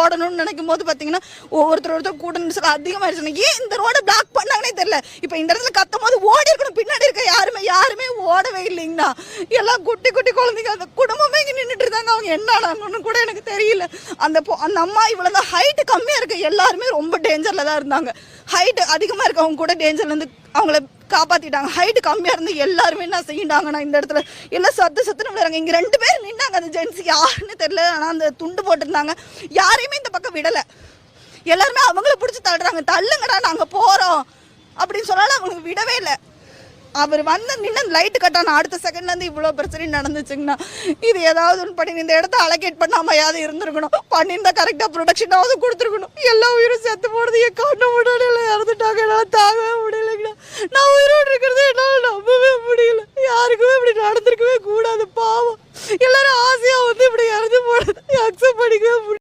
ஓடணும்னு நினைக்கும் போது பார்த்தீங்கன்னா ஒவ்வொருத்தர் ஒருத்தர் கூட நெரிசல் அதிகமாகிடுச்சு ஏன் இந்த ரோடை பிளாக் பண்ணாங்கன்னே தெரியல. இப்போ இந்த இடத்துல கத்தும் போது ஓடி இருக்கணும். பின்னாடி இருக்க யாருமே யாருமே ஓடவே இல்லைங்கண்ணா. எல்லாம் குட்டி குட்டி குழந்தைங்க அந்த குடும்பமே என்னடாங்கன்னு கூட எனக்கு தெரியல. அந்த பொ- அந்த அம்மா இவ்வளோதான் ஹைட்டு கம்மியாக இருக்குது எல்லாருமே ரொம்ப டேஞ்சரில் தான் இருந்தாங்க. ஹைட்டு அதிகமாக இருக்கவங்க கூட டேஞ்சர்லேருந்து அவங்கள காப்பாற்றிட்டாங்க ஹைட்டு கம்மியாக இருந்து எல்லாருமே என்ன செய்யிட்டாங்கன்னா இந்த இடத்துல எல்லாம் சத்து சத்துன்னு விடுறாங்க இங்கே ரெண்டு பேர் நின்னாங்க. அந்த ஜென்ஸ் யாருன்னு தெரியல. ஆனால் அந்த துண்டு போட்டிருந்தாங்க. யாரையுமே இந்த பக்கம் விடலை. எல்லாருமே அவங்கள பிடிச்சி தள்ளுறாங்க. தள்ளுங்கடா நாங்கள் போகிறோம் அப்படின்னு சொன்னாலும் அவங்களுக்கு விடவே இல்லை. அவர் வந்து நின்று லைட்டு கட்டான அடுத்த செகண்ட்ல இருந்து இவ்வளோ பிரச்சனை நடந்துச்சுங்கண்ணா. இது ஏதாவது ஒன்று பண்ணி இந்த இடத்த அலகேட் பண்ணாமையாவது இருந்திருக்கணும். பண்ணியிருந்தா கரெக்டாக ப்ரொடக்ஷனாவது கொடுத்துருக்கணும். எல்லா உயிரும் செத்து போடுறது என் கண்ணு முன்னாடியில் இறந்துட்டாங்க. என்னால் தாங்கவே முடியலைங்கண்ணா. நான் உயிரோடு இருக்கிறது என்னால் நம்பவே முடியல. யாருக்குமே இப்படி நடந்திருக்கவே கூடாது பாவம். எல்லாரும்